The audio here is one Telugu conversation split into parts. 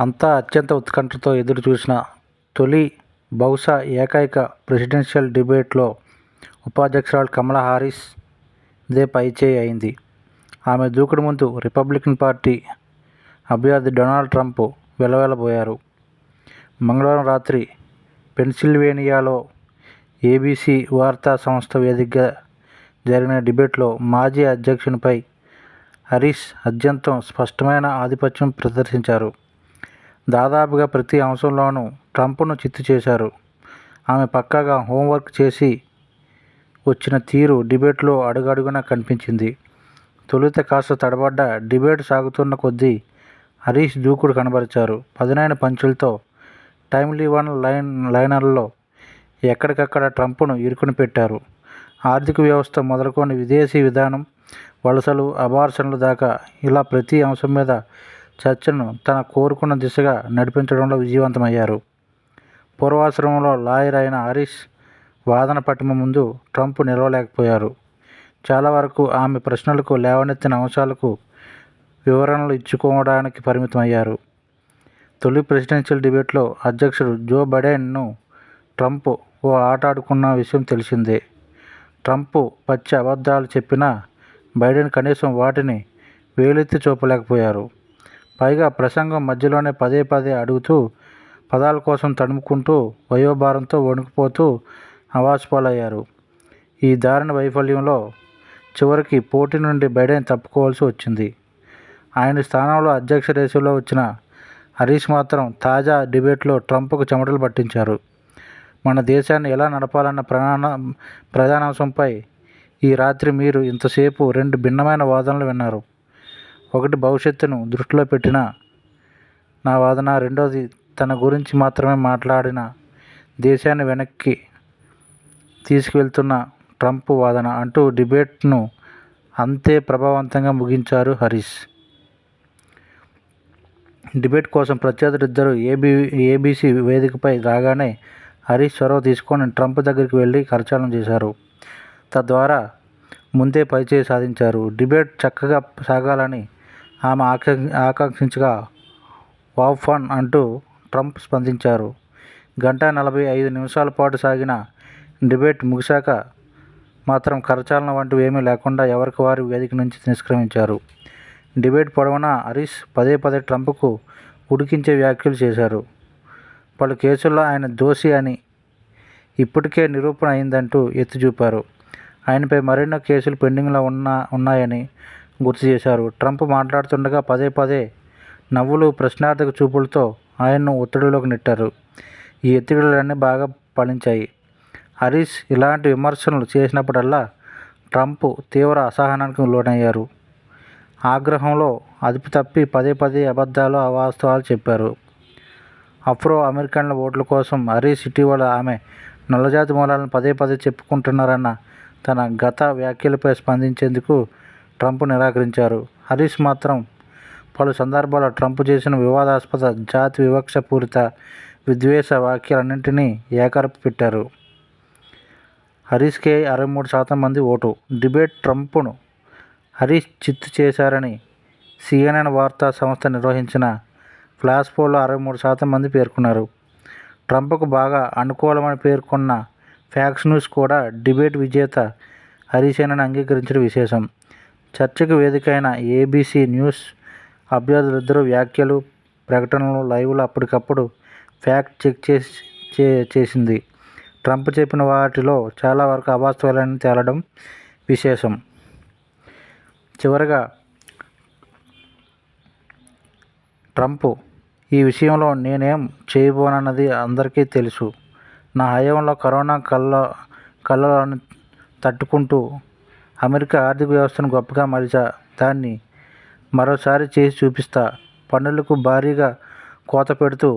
అంతా అత్యంత ఉత్కంఠతో ఎదురు చూసిన తొలి బహుశా ఏకైక ప్రెసిడెన్షియల్ డిబేట్లో ఉపాధ్యక్షురాలు కమలా హారిస్ దే పైచేయి అయింది. ఆమె దూకుడు ముందు రిపబ్లికన్ పార్టీ అభ్యర్థి డొనాల్డ్ ట్రంప్ వెలవెలబోయారు. మంగళవారం రాత్రి పెన్సిల్వేనియాలో ఏబీసీ వార్తా సంస్థ వేదికగా జరిగిన డిబేట్లో మాజీ అధ్యక్షునిపై హరీష్ అత్యంతం స్పష్టమైన ఆధిపత్యం ప్రదర్శించారు. దాదాపుగా ప్రతి అంశంలోనూ ట్రంప్ను చిత్తు చేశారు. ఆమె పక్కాగా హోంవర్క్ చేసి వచ్చిన తీరు డిబేట్లో అడుగడుగునా కనిపించింది. తొలుత కాస్త తడబడ్డ డిబేట్ సాగుతున్న కొద్దీ హరీష్ దూకుడు కనబరిచారు. పదునైన పంచులతో టైమ్లీ వన్ లైన్ లైనర్లో ఎక్కడికక్కడ ట్రంప్ను ఇరుకుని పెట్టారు. ఆర్థిక వ్యవస్థ మొదలుకొని విదేశీ విధానం వలసలు అబార్షన్లు దాకా ఇలా ప్రతి అంశం మీద చర్చను తన కోరుకున్న దిశగా నడిపించడంలో విజయవంతమయ్యారు. పూర్వాశ్రమంలో లాయర్ అయిన హరీష్ వాదన పటిమ ముందు ట్రంప్ నిలవలేకపోయారు. చాలా వరకు ఆమె ప్రశ్నలకు లేవనెత్తిన అంశాలకు వివరణలు ఇచ్చుకోవడానికి పరిమితమయ్యారు. తొలి ప్రెసిడెన్షియల్ డిబేట్లో అధ్యక్షుడు జో బైడెన్ను ట్రంప్ ఓ ఆట ఆడుకున్న విషయం తెలిసిందే. ట్రంప్ పచ్చి అబద్ధాలు చెప్పినా బైడెన్ కనీసం వాటిని వేలెత్తి చూపలేకపోయారు. పైగా ప్రసంగం మధ్యలోనే పదే పదే అడుగుతూ పదాల కోసం తడుముకుంటూ వయోభారంతో వణికిపోతూ అవాసుపాలయ్యారు ఈ దారుణ వైఫల్యంలో చివరికి పోటీ నుండి బైడెన్ తప్పుకోవాల్సి వచ్చింది. ఆయన స్థానంలో అధ్యక్ష రేసులో వచ్చిన హరీష్ మాత్రం తాజా డిబేట్లో ట్రంప్కు చెమటలు పట్టించారు. మన దేశాన్ని ఎలా నడపాలన్న ప్రధాన ప్రధానాంశంపై ఈ రాత్రి మీరు ఇంతసేపు రెండు భిన్నమైన వాదనలు విన్నారు. ఒకటి భవిష్యత్తును దృష్టిలో పెట్టిన నా వాదన రెండోది తన గురించి మాత్రమే మాట్లాడిన దేశాన్ని వెనక్కి తీసుకువెళ్తున్న ట్రంప్ వాదన అంటూ డిబేట్ను అంతే ప్రభావవంతంగా ముగించారు హరీష్. డిబేట్ కోసం ప్రత్యర్థులిద్దరూ ఏబీ ఏబీసీ వేదికపై రాగానే హరీష్ చొరవ తీసుకొని ట్రంప్ దగ్గరికి వెళ్ళి కరచాలనం చేశారు. తద్వారా ముందే పరిచయం సాధించారు. డిబేట్ చక్కగా సాగాలని ఆమె ఆకా ఆకాంక్షించగా వావ్ ఫన్ అంటూ ట్రంప్ స్పందించారు. గంట నలభై ఐదు నిమిషాల పాటు సాగిన డిబేట్ ముగిశాక మాత్రం కరచాలన వంటివి ఏమీ లేకుండా ఎవరికి వారు వేదిక నుంచి నిష్క్రమించారు. డిబేట్ పొడవునా హరీష్ పదే పదే ట్రంప్కు ఉడికించే వ్యాఖ్యలు చేశారు. పలు కేసుల్లో ఆయన దోషి అని ఇప్పటికే నిరూపణ అయిందంటూ ఎత్తి చూపారు. ఆయనపై మరెన్నో కేసులు పెండింగ్లో ఉన్నా ఉన్నాయని గుర్తు చేశారు. ట్రంప్ మాట్లాడుతుండగా పదే పదే నవ్వులు ప్రశ్నార్థక చూపులతో ఆయన్ను ఒత్తిడిలోకి నెట్టారు. ఈ ఎత్తిడిలన్నీ బాగా ఫలించాయి. హరీష్ ఇలాంటి విమర్శలు చేసినప్పుడల్లా ట్రంప్ తీవ్ర అసహనానికి లోనయ్యారు. ఆగ్రహంలో అదుపు తప్పి పదే పదే అబద్ధాలు అవాస్తవాలు చెప్పారు. అఫ్రో అమెరికన్ల ఓట్ల కోసం హరీష్ ఇటీవల ఆమె నల్లజాతి మూలాలను పదే పదే చెప్పుకుంటున్నారన్న తన గత వ్యాఖ్యలపై స్పందించేందుకు ట్రంప్ నిరాకరించారు. హరీష్ మాత్రం పలు సందర్భాల్లో ట్రంప్ చేసిన వివాదాస్పద జాతి వివక్ష పూరిత విద్వేష వ్యాఖ్యలన్నింటినీ ఏకరపు పెట్టారు. హరీష్కే అరవై మూడు శాతం మంది ఓటు. డిబేట్ ట్రంప్ను హరీష్ చిత్తు చేశారని సిఎన్ఎన్ వార్తా సంస్థ నిర్వహించిన ఫ్లాష్ పోల్లో అరవై మూడు శాతం మంది పేర్కొన్నారు. ట్రంప్కు బాగా అనుకూలమని పేర్కొన్న ఫ్యాక్స్ న్యూస్ కూడా డిబేట్ విజేత హరీసేనని అంగీకరించడం విశేషం. చర్చకు వేదికైన ఏబీసీ న్యూస్ అభ్యర్థులిద్దరూ వ్యాఖ్యలు ప్రకటనలు లైవ్లు అప్పటికప్పుడు ఫ్యాక్ట్ చెక్ చేసి చే చేసింది. ట్రంప్ చెప్పిన వాటిలో చాలా వరకు అవాస్తవాలని తేలడం విశేషం. చివరగా ట్రంప్ ఈ విషయంలో నేనేం చేయబోనన్నది అందరికీ తెలుసు. నా హయాంలో కరోనా కళ్ళ కళ్ళలను తట్టుకుంటూ అమెరికా ఆర్థిక వ్యవస్థను గొప్పగా మలిచా దాన్ని మరోసారి చేసి చూపిస్తా. పన్నులకు భారీగా కోత పెడుతూ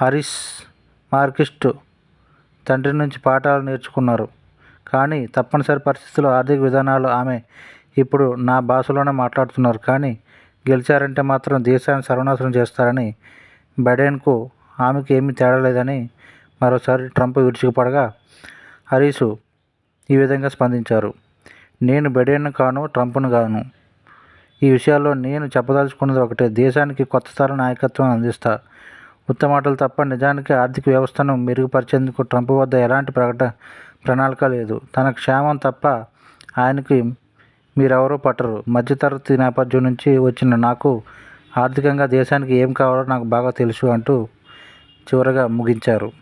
హరీష్ మార్కిస్ట్ తండ్రి నుంచి పాఠాలు నేర్చుకున్నారు. కానీ తప్పనిసరి పరిస్థితుల్లో ఆర్థిక విధానాలు ఆమె ఇప్పుడు నా భాషలోనే మాట్లాడుతున్నారు. కానీ గెలిచారంటే మాత్రం దేశాన్ని సర్వనాశనం చేస్తారని బైడెన్కు ఆమెకు ఏమీ తేడా లేదని మరోసారి ట్రంప్ విరుచుకుపడగా హరీసు ఈ విధంగా స్పందించారు. నేను బిడెన్ను కాను ట్రంప్ను కాను. ఈ విషయాల్లో నేను చెప్పదలుచుకున్నది ఒకటే. దేశానికి కొత్త తర నాయకత్వం అందిస్తా. ఉత్తమాటలు తప్ప నిజానికి ఆర్థిక వ్యవస్థను మెరుగుపరిచేందుకు ట్రంప్ వద్ద ఎలాంటి ప్రకట ప్రణాళిక లేదు. తన క్షేమం తప్ప ఆయనకి మీరెవరూ పట్టరు. మధ్యతరగతి నేపథ్యం నుంచి వచ్చిన నాకు ఆర్థికంగా దేశానికి ఏం కావాలో నాకు బాగా తెలుసు అంటూ చివరగా ముగించారు.